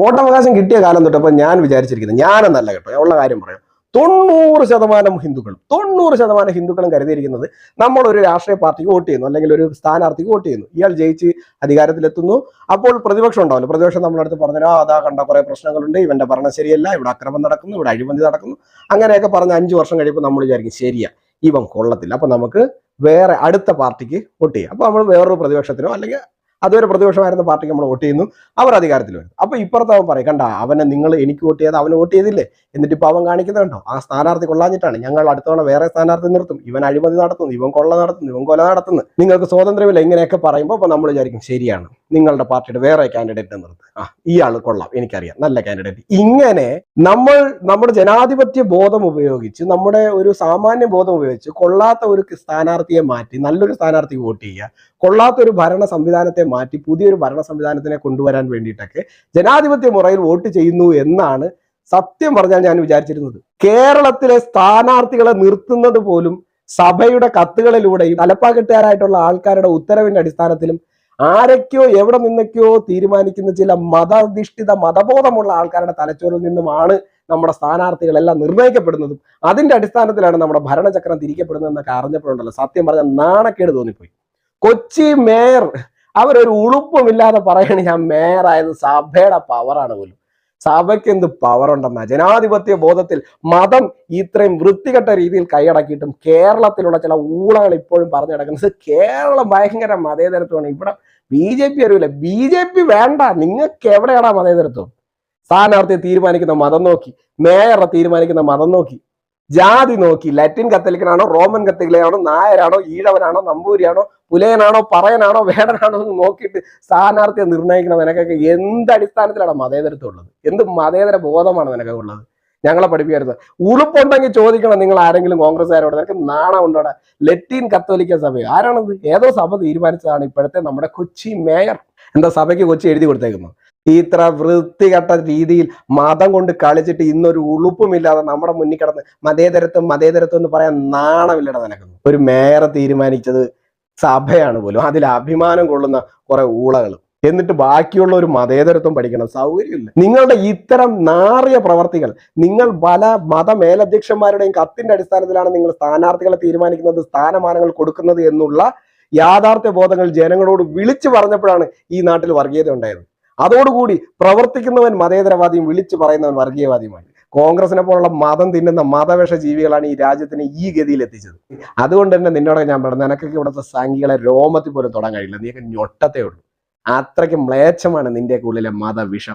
വോട്ടവകാശം കിട്ടിയ കാലം തൊട്ടപ്പോൾ ഞാൻ വിചാരിച്ചിരിക്കുന്നത് ഞാനെന്നല്ല കേട്ടോ ഉള്ള കാര്യം പറയാം. തൊണ്ണൂറ് ശതമാനം ഹിന്ദുക്കളും തൊണ്ണൂറ് ശതമാനം ഹിന്ദുക്കളും കരുതിയിരിക്കുന്നത് നമ്മൾ ഒരു രാഷ്ട്രീയ പാർട്ടിക്ക് വോട്ട് ചെയ്യുന്നു അല്ലെങ്കിൽ ഒരു സ്ഥാനാർത്ഥിക്ക് വോട്ട് ചെയ്യുന്നു. ഇയാൾ ജയിച്ച് അധികാരത്തിലെത്തുന്നു. അപ്പോൾ പ്രതിപക്ഷം ഉണ്ടാവില്ല. പ്രതിപക്ഷം നമ്മളടുത്ത് അടുത്ത് പറഞ്ഞു ആ അതാ കണ്ട കുറെ പ്രശ്നങ്ങളുണ്ട് ഇവന്റെ ഭരണം ശരിയല്ല ഇവിടെ അക്രമം നടക്കുന്നു ഇവിടെ അഴിമതി നടക്കുന്നു. അങ്ങനെയൊക്കെ പറഞ്ഞ് അഞ്ചു വർഷം കഴിയുമ്പോൾ നമ്മൾ വിചാരിക്കും ശരിയാ ഇവൻ കൊള്ളത്തില്ല. അപ്പൊ നമുക്ക് വേറെ അടുത്ത പാർട്ടിക്ക് വോട്ട് ചെയ്യാം. അപ്പൊ നമ്മൾ വേറൊരു പ്രതിപക്ഷത്തിനോ അല്ലെങ്കിൽ അതുവരെ പ്രതിപക്ഷമായിരുന്ന പാർട്ടിക്ക് നമ്മൾ വോട്ട് ചെയ്യുന്നു. അവർ അധികാരത്തിൽ വരും അപ്പൊ ഇപ്പുറത്ത് അവൻ പറയും കണ്ട അവനെ നിങ്ങൾ എനിക്ക് വോട്ട് ചെയ്ത് അവന് വോട്ട് ചെയ്തില്ലേ? എന്നിട്ട് ഇപ്പൊ അവൻ കാണിക്കുന്നുണ്ടോ ആ സ്ഥാനാർത്ഥി കൊള്ളാഞ്ഞിട്ടാണ്. ഞങ്ങൾ അടുത്തവണ വേറെ സ്ഥാനാർത്ഥി നിർത്തും. ഇവൻ അഴിമതി നടത്തുന്നു ഇവൻ കൊള്ള നടത്തുന്നു ഇവൻ കൊല നടത്തുന്നു. നിങ്ങൾക്ക് സ്വാതന്ത്ര്യമില്ല ഇങ്ങനെയൊക്കെ പറയുമ്പോൾ അപ്പൊ നമ്മൾ വിചാരിക്കും ശരിയാണ്. നിങ്ങളുടെ പാർട്ടിയുടെ വേറെ കാൻഡിഡേറ്റ് നിർത്തും. ആ ഇയാൾ കൊള്ളാം. എനിക്കറിയാം. നല്ല കാൻഡിഡേറ്റ് ഇങ്ങനെ നമ്മൾ നമ്മുടെ ജനാധിപത്യ ബോധം ഉപയോഗിച്ച് നമ്മുടെ ഒരു സാമാന്യ ബോധം ഉപയോഗിച്ച് കൊള്ളാത്ത ഒരു സ്ഥാനാർത്ഥിയെ മാറ്റി നല്ലൊരു സ്ഥാനാർത്ഥി വോട്ട് ചെയ്യുക കൊള്ളാത്ത ഒരു ഭരണ സംവിധാനത്തെ മാറ്റി പുതിയൊരു ഭരണ സംവിധാനത്തിനെ കൊണ്ടുവരാൻ വേണ്ടിയിട്ടൊക്കെ ജനാധിപത്യ മുറയിൽ വോട്ട് ചെയ്യുന്നു എന്നാണ് സത്യം പറഞ്ഞാൽ ഞാൻ വിചാരിച്ചിരുന്നത്. കേരളത്തിലെ സ്ഥാനാർത്ഥികളെ നിർത്തുന്നത് പോലും സഭയുടെ കത്തുകളിലൂടെയും തലപ്പാക്കെട്ടുകാരായിട്ടുള്ള ആൾക്കാരുടെ ഉത്തരവിന്റെ അടിസ്ഥാനത്തിലും ആരൊക്കെയോ എവിടെ നിന്നൊക്കെയോ തീരുമാനിക്കുന്ന ചില മതാധിഷ്ഠിത മതബോധമുള്ള ആൾക്കാരുടെ തലച്ചോറിൽ നിന്നുമാണ് നമ്മുടെ സ്ഥാനാർത്ഥികളെല്ലാം നിർണയിക്കപ്പെടുന്നതും അതിന്റെ അടിസ്ഥാനത്തിലാണ് നമ്മുടെ ഭരണചക്രം തിരിക്കപ്പെടുന്നതെന്നൊക്കെ അറിഞ്ഞപ്പോഴുണ്ടല്ലോ. സത്യം പറഞ്ഞാൽ നാണക്കേട് തോന്നിപ്പോയി. കൊച്ചി മേയർ അവരൊരു ഉളുപ്പുമില്ലാതെ പറയണ ഞാൻ മേയറായത്. സഭയുടെ പവറാണ് പോലും. സഭയ്ക്ക് എന്ത് പവർ ഉണ്ടെന്ന? ജനാധിപത്യ ബോധത്തിൽ മതം ഇത്രയും വൃത്തികെട്ട രീതിയിൽ കൈയടക്കിയിട്ടും കേരളത്തിലുള്ള ചില ഊളകൾ ഇപ്പോഴും പറഞ്ഞു കിടക്കുന്നത് കേരളം ഭയങ്കര മതേതരത്വമാണ്. ഇവിടെ ബി ജെ പി അറിയില്ല. ബി ജെ പി വേണ്ട. നിങ്ങൾക്ക് എവിടെയാണ് മതേതരത്വം? സ്ഥാനാർത്ഥിയെ തീരുമാനിക്കുന്ന മതം നോക്കി മേയറെ തീരുമാനിക്കുന്ന മതം നോക്കി ജാതി നോക്കി. ലാറ്റിൻ കത്തലിക്കനാണോ റോമൻ കത്തലിക്കനാണോ നായരാണോ ഈഴവനാണോ നമ്പൂരിയാണോ പുലയനാണോ പറയനാണോ വേടനാണോ എന്ന് നോക്കിയിട്ട് സ്ഥാനാർത്ഥിയെ നിർണയിക്കണം നിനക്കൊക്കെ എന്ത് അടിസ്ഥാനത്തിലാണ് മതേതരത്വം ഉള്ളത്? എന്ത് മതേതര ബോധമാണ് നിനക്കൊക്കെ ഉള്ളത്? ഞങ്ങളെ പഠിപ്പിക്കരുത്. ഉളുപ്പുണ്ടെങ്കിൽ ചോദിക്കണം നിങ്ങൾ ആരെങ്കിലും കോൺഗ്രസ്സുകാരോട്. നിനക്ക് നാണം ഉണ്ടോടെ? ലത്തീൻ കത്തോലിക്ക സഭ. ആരാണത്? ഏതോ സഭ തീരുമാനിച്ചതാണ് ഇപ്പോഴത്തെ നമ്മുടെ കൊച്ചി മേയർ. എന്താ സഭയ്ക്ക് കൊച്ചി എഴുതി കൊടുത്തേക്കുന്നു ഇത്ര വൃത്തികെട്ട രീതിയിൽ മതം കൊണ്ട് കളിച്ചിട്ട് ഇന്നൊരു ഉളുപ്പുമില്ലാതെ നമ്മുടെ മുന്നിൽ കിടന്ന് മതേതരത്വം മതേതരത്വം എന്ന് പറയാൻ നാണമില്ലട നിനക്കുന്നു ഒരു മേയറെ തീരുമാനിച്ചത് സഭയാണ് പോലും. അതിൽ അഭിമാനം കൊള്ളുന്ന കുറെ ഊളകൾ. എന്നിട്ട് ബാക്കിയുള്ള ഒരു മതേതരത്വം പഠിക്കണം. സൗകര്യമില്ല. നിങ്ങളുടെ ഇത്തരം നാറിയ പ്രവർത്തികൾ നിങ്ങൾ പല മത മേലധ്യക്ഷന്മാരുടെയും കത്തിന്റെ അടിസ്ഥാനത്തിലാണ് നിങ്ങൾ സ്ഥാനാർത്ഥികളെ തീരുമാനിക്കുന്നത് സ്ഥാനമാനങ്ങൾ കൊടുക്കുന്നത് എന്നുള്ള യാഥാർത്ഥ്യ ബോധങ്ങൾ ജനങ്ങളോട് വിളിച്ചു പറഞ്ഞപ്പോഴാണ് ഈ നാട്ടിൽ വർഗീയത ഉണ്ടായത്. അതോടുകൂടി പ്രവർത്തിക്കുന്നവൻ മതേതരവാദിയും വിളിച്ചു പറയുന്നവൻ വർഗീയവാദിയുമായി കോൺഗ്രസിനെ പോലുള്ള മതം തിന്നുന്ന മതവേഷ ജീവികളാണ് ഈ രാജ്യത്തിന് ഈ ഗതിയിൽ എത്തിച്ചത്. അതുകൊണ്ട് തന്നെ നിന്നോട് ഞാൻ പറഞ്ഞു നിനക്കൊക്കെ ഇവിടുത്തെ സംഘികളെ രോമത്തിൽ പോലും തൊടാൻ കഴിയില്ല. നീയൊക്കെ ഞൊട്ടത്തേ ഉള്ളൂ. അത്രയ്ക്ക് മ്ലേച്ഛമാണ് നിന്റെയൊക്കെ ഉള്ളിലെ മതവിഷം.